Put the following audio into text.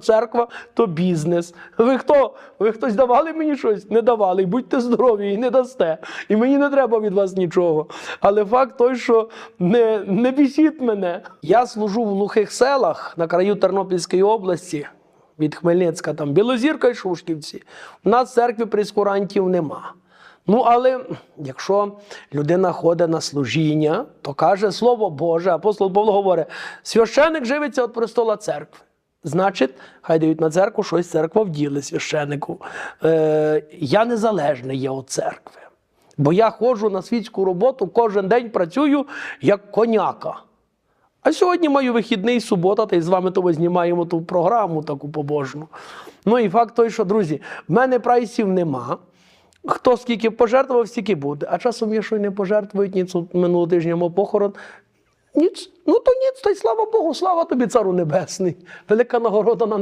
Церква то бізнес. Ви хто? Ви хтось давали мені щось? Не давали. Будьте здорові, і не дасте. І мені не треба від вас нічого. Але факт той, що не, не бісіть мене. Я служу в глухих селах на краю Тернопільської області. Від Хмельницька, там Білозірка і Шушківці. У нас церкві прескурантів нема. Ну, але якщо людина ходить на служіння, то каже Слово Боже, апостол Павло говорить: священик живиться від престола церкви. Значить, хай дають на церкву щось церква вділи священику. Е, я незалежний є від церкви. Бо я ходжу на світську роботу, кожен день працюю як коняка. А сьогодні маю вихідний субота, та й з вами то знімаємо ту програму таку побожну. Ну і факт той, що, друзі, в мене прайсів нема. Хто скільки пожертвував, стільки буде. А часом є, що не пожертвують, от минулого тижня мав похорон. Ніц, ну то ніц, та й слава Богу, слава тобі, цару небесний. Велика нагорода на